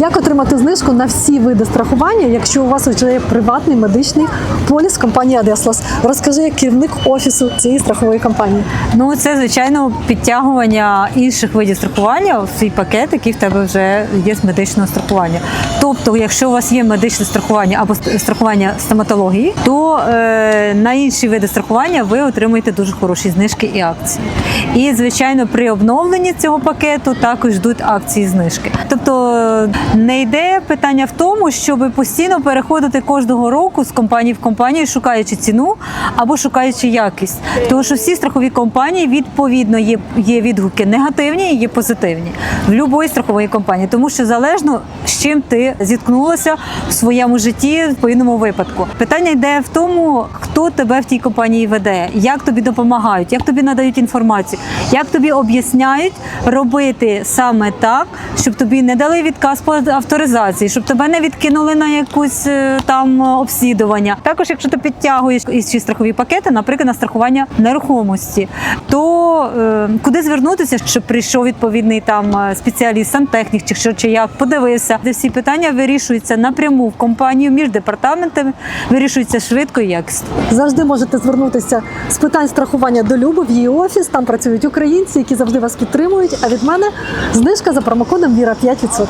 Як отримати знижку на всі види страхування, якщо у вас вже є приватний медичний поліс компанії Адеслас? Розкажи керівник офісу цієї страхової компанії. Ну, це звичайно підтягування інших видів страхування в свій пакет, який в тебе вже є з медичного страхування. Тобто, якщо у вас є медичне страхування або ст- страхування стоматології, то е, на інші види страхування ви отримуєте дуже хороші знижки і акції. І звичайно, при обновленні цього пакету також йдуть акції знижки. Тобто не йде питання в тому, щоб постійно переходити кожного року з компанії в компанію, шукаючи ціну або шукаючи якість. Тому що всі страхові компанії відповідно є, є відгуки негативні і є позитивні в будь-якої страхової компанії, тому що залежно з чим ти зіткнулася в своєму житті в відповідному випадку. Питання йде в тому, хто тебе в тій компанії веде, як тобі допомагають, як тобі надають інформацію, як тобі об'ясняють робити саме так, щоб тобі не дали відказ по авторизації, щоб тебе не відкинули на якусь е, там обслідування. Також, якщо ти підтягуєш інші страхові пакети, наприклад, на страхування нерухомості, то е, куди звернутися, щоб прийшов відповідний там е, спеціаліст, сантехнік чи що чи як подивився, де всі питання вирішуються напряму в компанію між департаментами, вирішуються швидко і якісно. Завжди можете звернутися з питань страхування до Люби в її офіс. Там працюють українці, які завжди вас підтримують. А від мене знижка за промокодом Віра 5%.